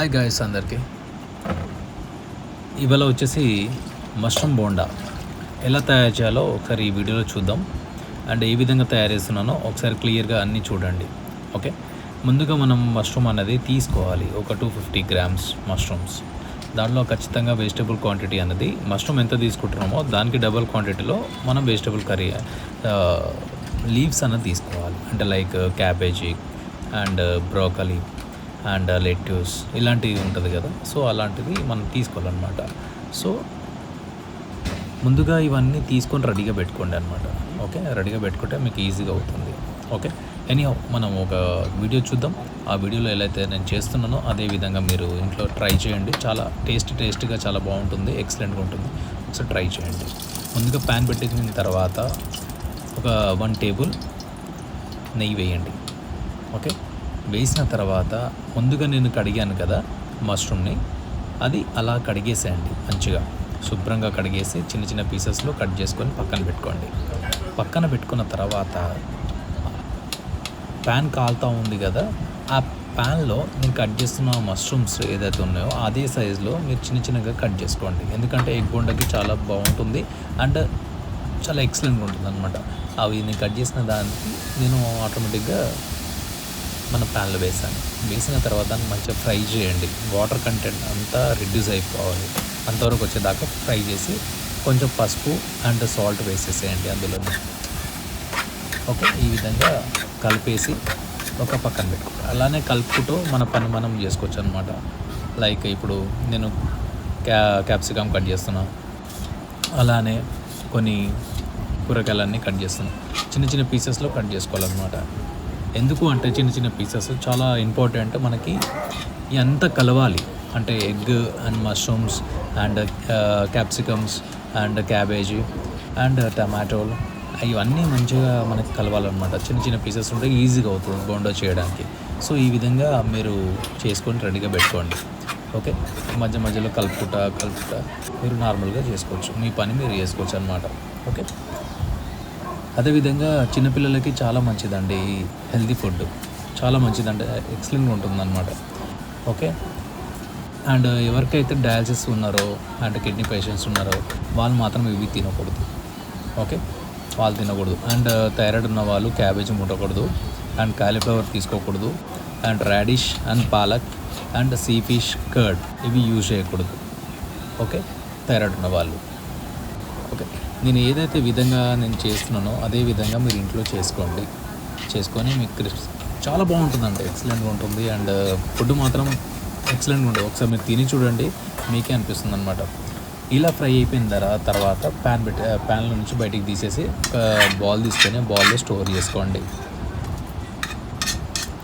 Hi guys అందరికీ. ఇవాళ వచ్చేసి మష్రూమ్ బోండా. ఎలా తయారు చేయాలో ఒకసారి ఈ వీడియోలో చూద్దాం. అండ్ ఏ విధంగా తయారు చేస్తున్నానో ఒకసారి క్లియర్గా అన్నీ చూడండి. ఓకే? ముందుగా మనం మష్రూమ్ అనేది తీసుకోవాలి. ఒక టూ ఫిఫ్టీ గ్రామ్స్ మష్రూమ్స్ దాంట్లో ఖచ్చితంగా వెజిటబుల్ క్వాంటిటీ అనేది మష్రూమ్ ఎంత తీసుకుంటున్నామో దానికి డబుల్ క్వాంటిటీలో మనం వెజిటబుల్ కర్రీ లీవ్స్ అన్నది తీసుకోవాలి. అంటే like cabbage and broccoli and lettuce ఇలాంటివి ఉంటుంది కదా. సో అలాంటిది మనం తీసుకోవాలన్నమాట. సో ముందుగా ఇవన్నీ తీసుకొని రెడీగా పెట్టుకోండి అనమాట ఓకే? రెడీగా పెట్టుకుంటే మీకు ఈజీగా అవుతుంది. ఓకే? ఎనీ మనం ఒక వీడియో చూద్దాం. ఆ వీడియోలో ఎలా అయితే నేను చేస్తున్నానో అదే విధంగా మీరు ఇంట్లో ట్రై చేయండి. చాలా టేస్ట్ టేస్ట్గా చాలా బాగుంటుంది. ఎక్సలెంట్గా ఉంటుంది. ఒకసారి ట్రై చేయండి. ముందుగా ప్యాన్ పెట్టేసిన తర్వాత ఒక వన్ టేబుల్ నెయ్యి వేయండి. ఓకే? వేసిన తర్వాత ముందుగా నేను కడిగాను కదా మష్రూమ్ని అది అలా కడిగేసేయండి మంచిగా. శుభ్రంగా కడిగేసి చిన్న చిన్న పీసెస్లో కట్ చేసుకొని పక్కన పెట్టుకోండి. పక్కన పెట్టుకున్న తర్వాత ప్యాన్ కాలుతూ ఉంది కదా ఆ ప్యాన్లో నేను కట్ చేస్తున్న మష్రూమ్స్ ఏదైతే ఉన్నాయో అదే సైజులో మీరు చిన్న చిన్నగా కట్ చేసుకోండి. ఎందుకంటే ఎగ్ బొండకి చాలా బాగుంటుంది అండ్ చాలా ఎక్సలెంట్గా ఉంటుంది అనమాట అవి నేను కట్ చేసిన దానికి నేను ఆటోమేటిక్గా మన ప్యాన్లో వేసాను. వేసిన తర్వాత మంచిగా ఫ్రై చేయండి. వాటర్ కంటెంట్ అంతా రిడ్యూస్ అయిపోవాలి. అంతవరకు వచ్చేదాకా ఫ్రై చేసి కొంచెం పసుపు అండ్ సాల్ట్ వేసేసేయండి అందులో ఓకే? ఈ విధంగా కలిపేసి ఒక పక్కన పెట్టుకో అలానే కలుపుకుంటూ మన పని మనం చేసుకోవచ్చు అనమాట లైక్ ఇప్పుడు నేను క్యా క్యాప్సికమ్ కట్ చేస్తున్నా. అలానే కొన్ని కూరగాయలన్నీ కట్ చేస్తున్నాను చిన్న చిన్న పీసెస్లో కట్ చేసుకోవాలన్నమాట. ఎందుకు అంటే చిన్న చిన్న పీసెస్ చాలా ఇంపార్టెంట్ మనకి ఎంత కలవాలి? అంటే egg and mushrooms and capsicums and cabbage and టమాటోలు ఇవన్నీ మంచిగా మనకి కలవాలన్నమాట. చిన్న చిన్న పీసెస్ ఉంటే ఈజీగా అవుతుంది బోండా చేయడానికి. సో ఈ విధంగా మీరు చేసుకొని రెడీగా పెట్టుకోండి. ఓకే మధ్య మధ్యలో కలుపుకుంటా కలుపుకుంటా. మీరు నార్మల్గా చేసుకోవచ్చు. మీ పని మీరు చేసుకోవచ్చు అనమాట ఓకే అదేవిధంగా చిన్నపిల్లలకి చాలా మంచిదండి ఈ హెల్తీ ఫుడ్. చాలా మంచిదండి ఎక్సలెంట్గా ఉంటుందన్నమాట. ఓకే? అండ్ ఎవరికైతే డయాలసిస్ ఉన్నారో అండ్ కిడ్నీ పేషెంట్స్ ఉన్నారో వాళ్ళు మాత్రం ఇవి తినకూడదు. ఓకే? వాళ్ళు తినకూడదు. అండ్ థైరాయిడ్ ఉన్న వాళ్ళు క్యాబేజీ ముట్టకూడదు. అండ్ కాలీఫ్లవర్ తీసుకోకూడదు. And radish and palak and sea fish curd ఇవి యూజ్ చేయకూడదు. ఓకే? థైరాయిడ్ ఉన్న వాళ్ళు. నేను ఏదైతే విధంగా నేను చేస్తున్నానో అదే విధంగా మీరు ఇంట్లో చేసుకోండి. చేసుకొని మీకు క్రిస్- చాలా బాగుంటుందండి. ఎక్సలెంట్గా ఉంటుంది. అండ్ ఫుడ్ మాత్రం ఎక్సలెంట్గా ఉంటుంది. ఒకసారి మీరు తిని చూడండి. మీకే అనిపిస్తుంది అనమాట ఇలా ఫ్రై అయిపోయిన తర్వా- తర్వాత ప్యాన్ పెట్టి ప్యాన్లో నుంచి బయటికి తీసేసి ఒక బాల్ తీసుకొని బాల్లో స్టోర్ చేసుకోండి.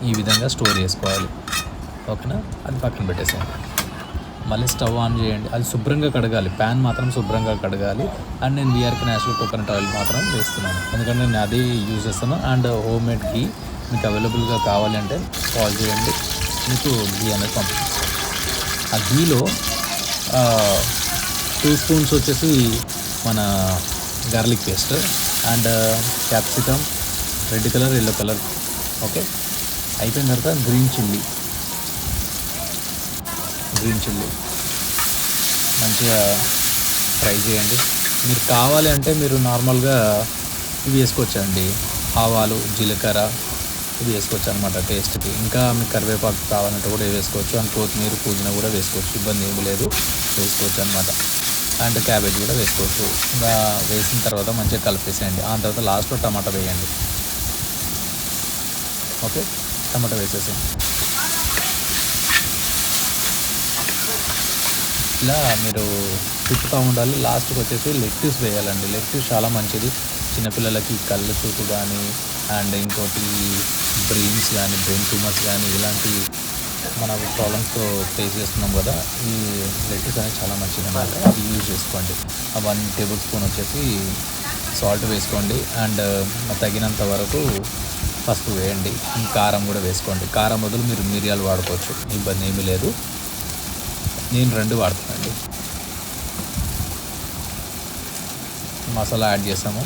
ఈ విధంగా స్టోర్ చేసుకోవాలి. ఓకేనా? అది పక్కన పెట్టేసేయండి. మళ్ళీ స్టవ్ ఆన్ చేయండి. అది శుభ్రంగా కడగాలి. ప్యాన్ మాత్రం శుభ్రంగా కడగాలి. అండ్ నేను విఆర్కి నేచురల్ కోకోనట్ ఆయిల్ మాత్రం వేస్తున్నాను. ఎందుకంటే నేను అది యూజ్ చేస్తాను. అండ్ హోమ్ మేడ్ గీ మీకు అవైలబుల్గా కావాలి అంటే కాల్ చేయండి. మీకు గీ అనేది పంపిస్తాను. ఆ గీలో టూ స్పూన్స్ వచ్చేసి మన garlic paste and capsicum red colour yellow colour okay అయిపోయిన తర్వాత గ్రీన్ చిల్లీ గ్రీన్ చిల్లీ మంచిగా ఫ్రై చేయండి. మీరు కావాలి అంటే మీరు నార్మల్గా ఇవి వేసుకోవచ్చండి ఆవాలు జీలకర్ర ఇవి వేసుకోవచ్చు అనమాట టేస్ట్కి. ఇంకా మీకు కరివేపాకు కావాలంటే కూడా వేసుకోవచ్చు. అండ్ కొత్తిమీర పుదీనా కూడా వేసుకోవచ్చు. ఇబ్బంది ఏమీ లేదు. వేసుకోవచ్చు అనమాట అండ్ క్యాబేజ్ కూడా వేసుకోవచ్చు. ఇంకా వేసిన తర్వాత మంచిగా కలిపేసేయండి. ఆ తర్వాత లాస్ట్లో టమాటా వేయండి. ఓకే? టమాటా వేసేసేయండి. ఇలా మీరు తిప్పుతూ ఉండాలి. లాస్ట్కి వచ్చేసి లెట్యూస్ వేయాలండి. లెట్యూస్ చాలా మంచిది. చిన్నపిల్లలకి కళ్ళు చూపు కానీ అండ్ ఇంకోటి బ్రెయిన్స్ కానీ బ్రెయిన్ ట్యూమర్స్ కానీ ఇలాంటి మన ప్రాబ్లమ్స్తో ఫేస్ చేస్తున్నాం కదా ఈ లెట్యూస్ అనేది చాలా మంచిది అనమాట అది యూజ్ చేసుకోండి. వన్ టేబుల్ స్పూన్ వచ్చేసి సాల్ట్ వేసుకోండి. అండ్ తగినంత వరకు పసుపు వేయండి. కారం కూడా వేసుకోండి. కారం బదులు మీరు మిరియాలు వాడుకోవచ్చు. ఇబ్బంది ఏమీ లేదు. నేను రెండు వాడుతానండి. మసాలా యాడ్ చేసాము.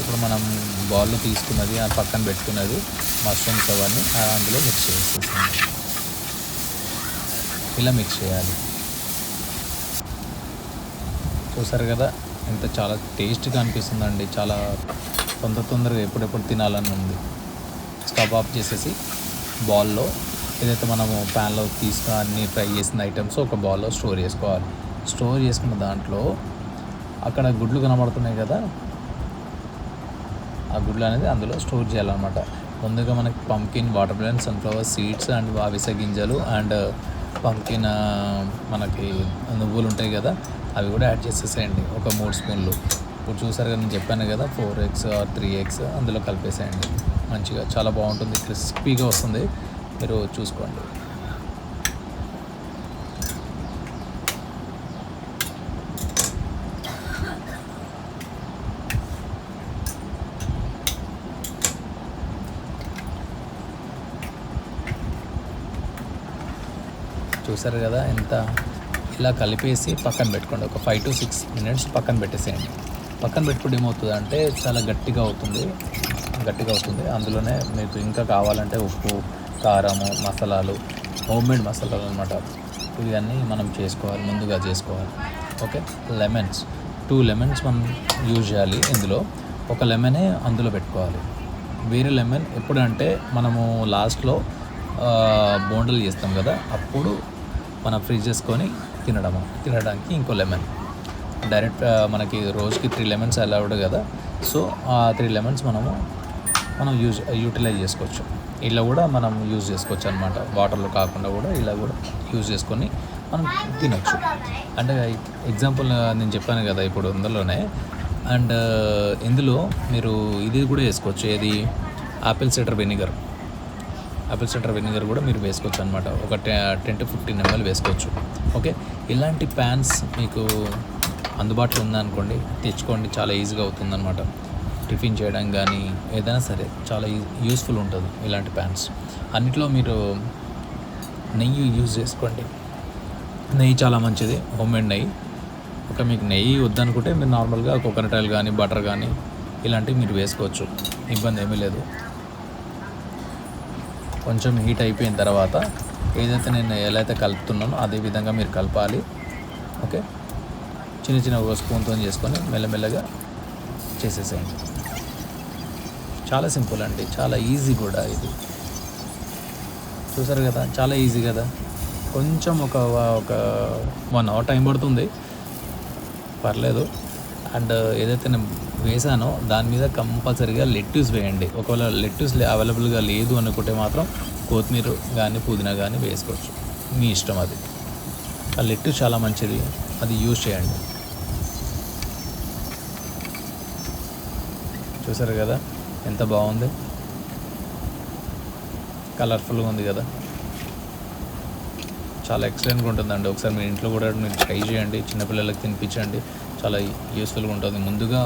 ఇప్పుడు మనం బౌల్లో తీసుకున్నది ఆ పక్కన పెట్టుకున్నది మష్రూమ్స్ అవన్నీ ఆ అందులో మిక్స్ చేసేసాము ఇలా మిక్స్ చేయాలి. చూసారు కదా ఎంత చాలా టేస్ట్గా అనిపిస్తుందండి. చాలా తొందర తొందరగా ఎప్పుడెప్పుడు తినాలని ఉంది. స్టవ్ ఆఫ్ చేసేసి బాల్లో ఏదైతే మనము ప్యాన్లో తీసుకుని అన్ని ఫ్రై చేసిన ఐటమ్స్ ఒక బౌల్లో స్టోర్ చేసుకోవాలి. స్టోర్ చేసుకున్న దాంట్లో అక్కడ గుడ్లు కనబడుతున్నాయి కదా? ఆ గుడ్లు అనేది అందులో స్టోర్ చేయాలన్నమాట. ముందుగా మనకి pumpkin watermelon sunflower seeds and అవిసె గింజలు అండ్ పంకిన్ uh, uh, మనకి నువ్వులు ఉంటాయి కదా? అవి కూడా యాడ్ చేసేసేయండి. ఒక మూడు స్పూన్లు. ఇప్పుడు చూసారు కదా నేను చెప్పాను కదా four eggs or three eggs అందులో కలిపేసేయండి. మంచిగా చాలా బాగుంటుంది క్రిస్పీగా వస్తుంది. మీరు చూసుకోండి. చూసారు కదా ఎంత? ఇలా కలిపేసి పక్కన పెట్టుకోండి. ఒక ఫైవ్ టు సిక్స్ మినిట్స్ పక్కన పెట్టేసేయండి. పక్కన పెట్టుకుంటే ఏమవుతుంది అంటే చాలా గట్టిగా అవుతుంది. గట్టిగా అవుతుంది. అందులోనే మీకు ఇంకా కావాలంటే ఉప్పు కారము మసాలాలు హోమ్ మేడ్ మసాలాలు అనమాట ఇవన్నీ మనం చేసుకోవాలి ముందుగా చేసుకోవాలి. ఓకే? లెమన్స్. టూ లెమన్స్ మనం యూజ్ చేయాలి ఇందులో. ఒక లెమనే అందులో పెట్టుకోవాలి. వేరే లెమన్ ఎప్పుడంటే మనము లాస్ట్లో బోండలు చేస్తాం కదా అప్పుడు మనం ఫ్రిడ్జ్ చేసుకొని తినడము. తినడానికి ఇంకో లెమన్. డైరెక్ట్ మనకి రోజుకి త్రీ లెమన్స్ అలౌడ్ కదా. సో ఆ త్రీ లెమన్స్ మనము మనం యూజ్ యూటిలైజ్ చేసుకోవచ్చు. ఇలా కూడా మనం యూజ్ చేసుకోవచ్చు అనమాట వాటర్లో కాకుండా కూడా ఇలా కూడా యూజ్ చేసుకొని మనం తినచ్చు. అంటే ఎగ్జాంపుల్ నేను చెప్పాను కదా ఇప్పుడు ఇందులోనే. అండ్ uh, ఇందులో మీరు ఇది కూడా వేసుకోవచ్చు. ఏది? Apple cider vinegar apple cider vinegar కూడా మీరు వేసుకోవచ్చు అనమాట ఒక టెన్ టు ఫిఫ్టీన్ ఎంఎల్ వేసుకోవచ్చు. ఓకే ఇలాంటి ప్యాన్స్ మీకు అందుబాటులో ఉందనుకోండి తెచ్చుకోండి చాలా ఈజీగా అవుతుందన్నమాట. టిఫిన్ చేయడం కానీ ఏదైనా సరే చాలా యూస్ఫుల్ ఉంటుంది ఇలాంటి ప్యాన్స్. అన్నిట్లో మీరు నెయ్యి యూజ్ చేసుకోండి. నెయ్యి చాలా మంచిది హోమ్ మేడ్ నెయ్యి. ఒక మీకు నెయ్యి వద్దనుకుంటే మీరు నార్మల్గా కోకోనట్ ఆయిల్ కానీ బటర్ కానీ ఇలాంటివి మీరు వేసుకోవచ్చు. ఇబ్బంది ఏమీ లేదు. కొంచెం హీట్ అయిపోయిన తర్వాత ఏదైతే నేను ఎలా అయితే కలుపుతున్నానో అదే విధంగా మీరు కలపాలి. ఓకే? చిన్న చిన్న ఒక స్పూన్తో చేసుకొని మెల్లమెల్లగా చేసేసేయండి. చాలా సింపుల్ అండి. చాలా ఈజీ కూడా ఇది. చూసారు కదా? చాలా ఈజీ కదా? కొంచెం ఒక ఒక వన్ అవర్ టైం పడుతుంది. పర్లేదు. అండ్ ఏదైతే నేను వేసానో దాని మీద కంపల్సరీగా లెట్యూస్ వేయండి. ఒకవేళ లెట్యూస్ అవైలబుల్గా లేదు అనుకుంటే మాత్రం కొత్తిమీర కానీ పుదీనా కానీ వేసుకోవచ్చు. మీ ఇష్టం అది. ఆ లెట్యూస్ చాలా మంచిది. అది యూజ్ చేయండి. చూసారు కదా? ఎంత బాగుంది? కలర్ఫుల్గా ఉంది కదా. చాలా ఎక్సలెంట్గా ఉంటుందండి. ఒకసారి మీ ఇంట్లో కూడా మీరు ట్రై చేయండి. చిన్నపిల్లలకి తినిపించండి. చాలా యూస్ఫుల్గా ఉంటుంది. ముందుగా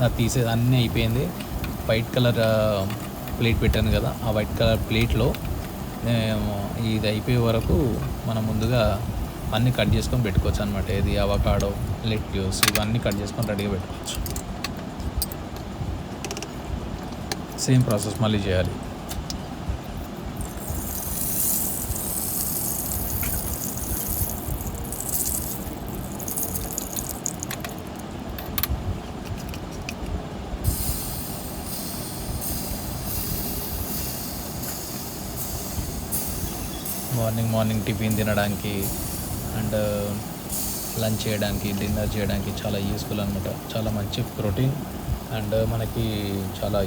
నా తీసేది అన్నీ అయిపోయింది వైట్ కలర్ ప్లేట్ పెట్టాను కదా. ఆ వైట్ కలర్ ప్లేట్లో ఇది అయిపోయే వరకు మనం ముందుగా అన్నీ కట్ చేసుకొని పెట్టుకోవచ్చు అనమాట ఇది అవకాడో లెట్యూస్ ఇవన్నీ కట్ చేసుకొని రెడీగా పెట్టుకోవచ్చు. సేమ్ ప్రాసెస్ మళ్ళీ చేయాలి మార్నింగ్ మార్నింగ్ టిఫిన్ తినడానికి అండ్ లంచ్ uh, చేయడానికి డిన్నర్ చేయడానికి చాలా యూస్ఫుల్ అనమాట చాలా మంచి ప్రోటీన్ అండ్ uh, మనకి చాలా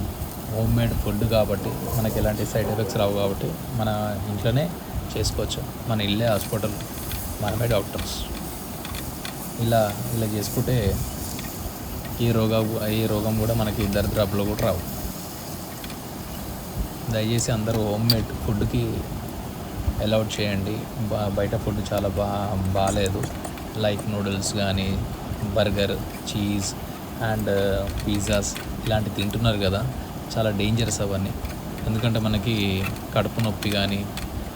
హోమ్ మేడ్ ఫుడ్ కాబట్టి మనకి ఎలాంటి సైడ్ ఎఫెక్ట్స్ రావు కాబట్టి మన ఇంట్లోనే చేసుకోవచ్చు. మన ఇల్లే హాస్పిటల్ మనమే డాక్టర్స్. ఇలా ఇలా చేసుకుంటే ఈ రోగం ఈ రోగం కూడా మనకి దరిద్రాపులో కూడా రావు. దయచేసి అందరూ హోమ్ మేడ్ ఫుడ్కి అలౌట్ చేయండి. బా బయట ఫుడ్ చాలా బా బాగాలేదు లైక్ నూడిల్స్ కానీ బర్గర్ చీజ్ అండ్ పిజ్జాస్ ఇలాంటివి తింటున్నారు కదా. చాలా డేంజరస్ అవన్నీ. ఎందుకంటే మనకి కడుపు నొప్పి కానీ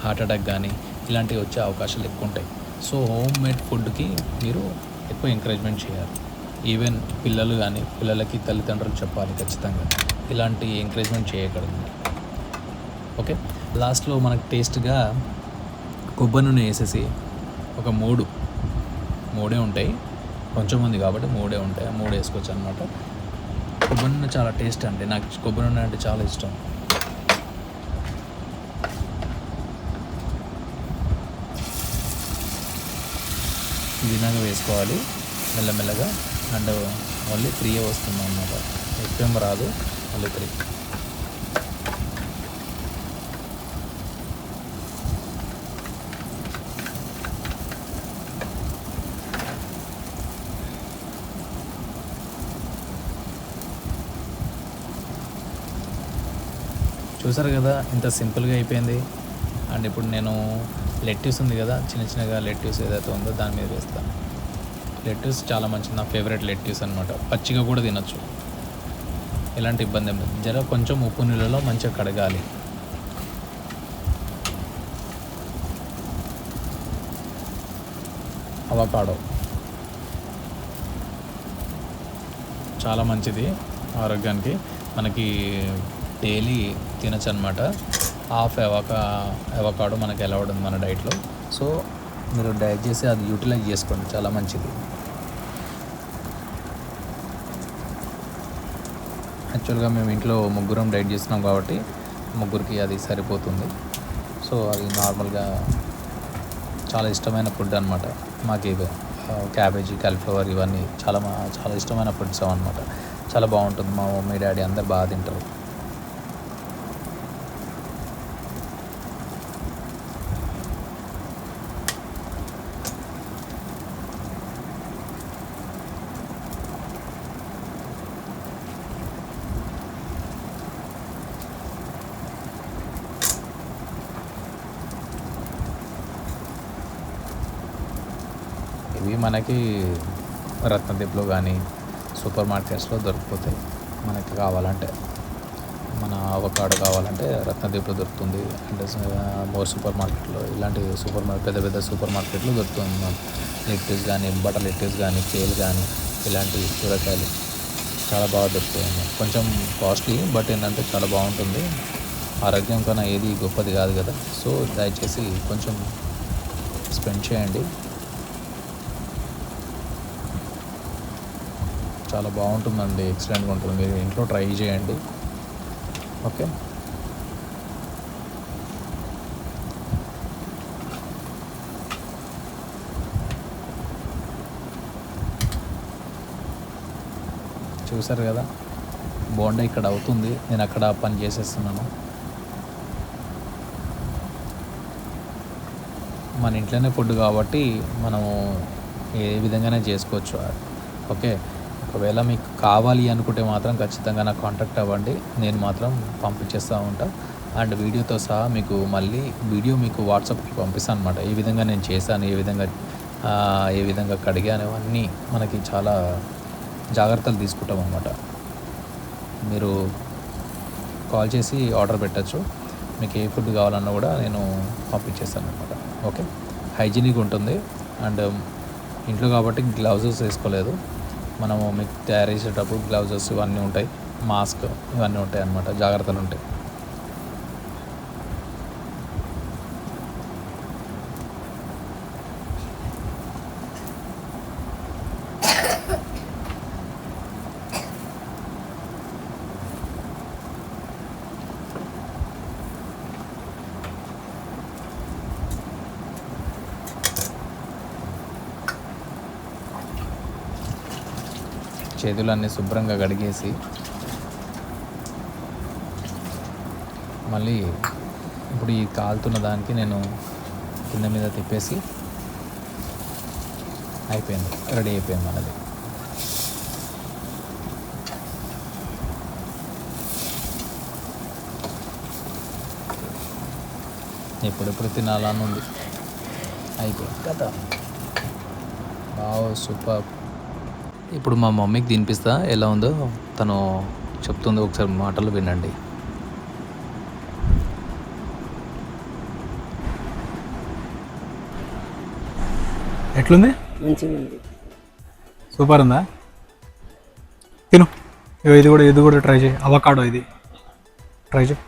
హార్ట్ అటాక్ కానీ ఇలాంటివి వచ్చే అవకాశాలు ఎక్కువ ఉంటాయి సో హోమ్ మేడ్ ఫుడ్కి మీరు ఎక్కువ ఎంకరేజ్మెంట్ చేయాలి. ఈవెన్ పిల్లలు కానీ పిల్లలకి తల్లిదండ్రులు చెప్పాలి ఖచ్చితంగా. ఇలాంటి ఎంకరేజ్మెంట్ చేయకూడదు. ఓకే? లాస్ట్లో మనకు టేస్ట్గా కొబ్బరి నూనె వేసేసి ఒక మూడు. మూడే ఉంటాయి. కొంచెం ఉంది కాబట్టి మూడే ఉంటాయి. మూడు వేసుకోవచ్చు అనమాట కొబ్బరి నూనె చాలా టేస్ట్ అండి. నాకు కొబ్బరి నూనె అంటే చాలా ఇష్టం. విధంగా వేసుకోవాలి. మెల్లమెల్లగా అండ్ ఓన్లీ త్రీ వస్తుంది అన్నమాట ఎక్కువ రాదు. Only three. చూసారు కదా ఇంత సింపుల్గా అయిపోయింది. అండ్ ఇప్పుడు నేను లెట్యూస్ ఉంది కదా చిన్న చిన్నగా లెట్యూస్ ఏదైతే ఉందో దాని మీద వేస్తాను లెట్యూస్ చాలా మంచిది నా ఫేవరెట్ లెట్యూస్ అనమాట పచ్చిగా కూడా తినొచ్చు. ఎలాంటి ఇబ్బంది ఏమి జర కొంచెం ఉప్పు నీళ్ళలో మంచిగా కడగాలి. అవకాడో. చాలా మంచిది ఆరోగ్యానికి. మనకి డైలీ తినచ్చు అనమాట హాఫ్ ఎవకా ఎవకాడో మనకి అలౌడ్ ఉంది మన డైట్లో. సో మీరు డైట్ చేసి అది యూటిలైజ్ చేసుకోండి. చాలా మంచిది. యాక్చువల్గా మేము ఇంట్లో ముగ్గురం డైట్ చేస్తున్నాం కాబట్టి ముగ్గురికి అది సరిపోతుంది. సో అది నార్మల్గా చాలా ఇష్టమైన ఫుడ్ అనమాట మాకు క్యాబేజీ కాలిఫ్లవర్ ఇవన్నీ చాలా మా చాలా ఇష్టమైన ఫుడ్స్ అనమాట చాలా బాగుంటుంది. మా మమ్మీ డాడీ అందరు బాగా తింటారు ఇవి మనకి రత్నదీప్లో కానీ సూపర్ మార్కెట్స్లో దొరికిపోతాయి. మనకి కావాలంటే మన అవకాడో కావాలంటే రత్నదీప్లో దొరుకుతుంది. అండ్ మోర్ సూపర్ మార్కెట్లో ఇలాంటి సూపర్ మార్కెట్ పెద్ద పెద్ద సూపర్ మార్కెట్లో దొరుకుతుంది. లెట్యూస్ కానీ బటర్ లెట్యూస్ కానీ కేల్ కానీ ఇలాంటి కూరగాయలు చాలా బాగా దొరుకుతాయి కొంచెం కాస్ట్లీ బట్ ఏంటంటే చాలా బాగుంటుంది. ఆరోగ్యం కన్నా ఏది గొప్పది కాదు కదా. సో దయచేసి కొంచెం స్పెండ్ చేయండి. చాలా బాగుంటుందండి. ఎక్సలెంట్గా ఉంటుంది. మీరు ఇంట్లో ట్రై చేయండి. ఓకే. చూసారు కదా? బోండా ఇక్కడ అవుతుంది. నేను అక్కడ పని చేసేస్తున్నాను. మన ఇంట్లోనే ఫుడ్ కాబట్టి మనము ఏ విధంగానే చేసుకోవచ్చు. ఓకే. ఒకవేళ మీకు కావాలి అనుకుంటే మాత్రం ఖచ్చితంగా నాకు కాంటాక్ట్ అవ్వండి. నేను మాత్రం పంపించేస్తూ ఉంటాను అండ్ వీడియోతో సహా మీకు మళ్ళీ వీడియో మీకు వాట్సాప్కి పంపిస్తాను అనమాట ఏ విధంగా నేను చేశాను ఏ విధంగా ఏ విధంగా కడిగాను అవన్నీ మనకి చాలా జాగ్రత్తలు తీసుకుంటాం అనమాట మీరు కాల్ చేసి ఆర్డర్ పెట్టచ్చు. మీకు ఏ ఫుడ్ కావాలన్నా కూడా నేను పంపించేస్తాను అనమాట ఓకే? హైజీనిక్ ఉంటుంది. అండ్ ఇంట్లో కాబట్టి గ్లౌజెస్ వేసుకోలేదు. మనము మీకు తయారు చేసేటప్పుడు గ్లౌజెస్ ఇవన్నీ ఉంటాయి. మాస్క్ ఇవన్నీ ఉంటాయి అన్నమాట జాగ్రత్తలు ఉంటాయి. చేతులన్నీ శుభ్రంగా కడిగేసి మళ్ళీ ఇప్పుడు ఈ కాలుతున్న దానికి నేను కింద మీద తిప్పేసి అయిపోయింది రెడీ అయిపోయింది మనది. ఎప్పుడెప్పుడు తినాలని ఉంది అయిపోయింది. కదా బాగా సూపర్. ఇప్పుడు మా మమ్మీకి తినిపిస్తా. ఎలా ఉందో తను చెప్తుందో. ఒకసారి మాటలు వినండి. ఎట్లుంది? సూపర్ ఉందా తిను. ఇది కూడా ఇది కూడా ట్రై చేయి. అవకాడో ఇది. ట్రై చేయి.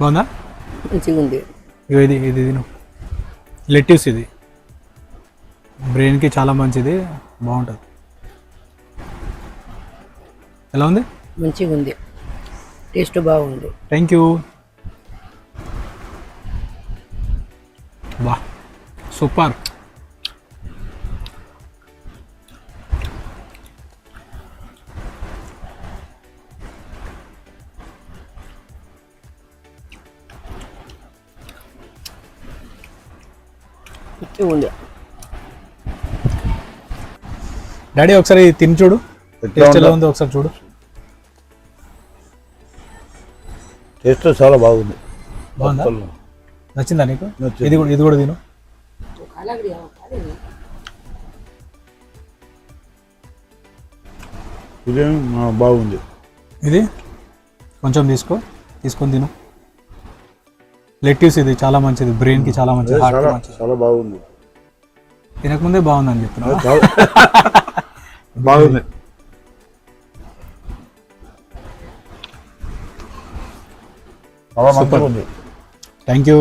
బాగుందా? మంచిగా ఉంది ఇగో ఇది ఇది తిను. లెట్యూస్ ఇది. బ్రెయిన్కి చాలా మంచిది. బాగుంటుంది. ఎలా ఉంది? మంచిగా ఉంది టేస్ట్ బాగుంది. థ్యాంక్ యూ వా సూపర్. ఉంది డాడీ ఒకసారి తిని చూడు. టేస్ట్ ఎలా ఉందో? ఒకసారి చూడు. టేస్ట్ చాలా బాగుంది. నచ్చిందా నీకు. ఇది కూడా ఇది కూడా తిను. ఇదేం బాగుంది. ఇది? కొంచెం తీసుకో. తీసుకొని తిను. లెట్యూస్ ఇది చాలా మంచిది. బ్రెయిన్కి చాలా మంచిది. అదే హార్ట్కి చాలా మంచిది. చాలా బాగుంది. తినకముందే బాగుందని చెప్తున్నావా? చాలా బాగుంది. ఉంది. థ్యాంక్ యూ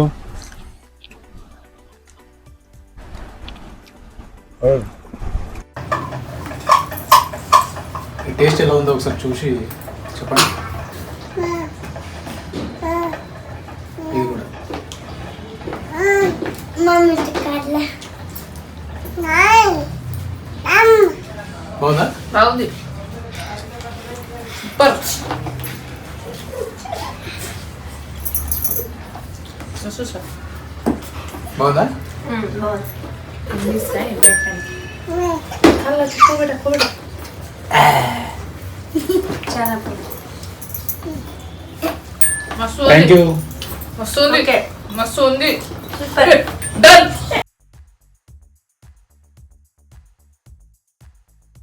ఈ టేస్ట్ ఎలా ఉందో ఒకసారి చూసి చెప్పండి. ఇది కూడా. బాగుందా? బాగుంది. సూపర్. బాగుందా? మస్తు ఉంది. మస్తు ఉంది. డన్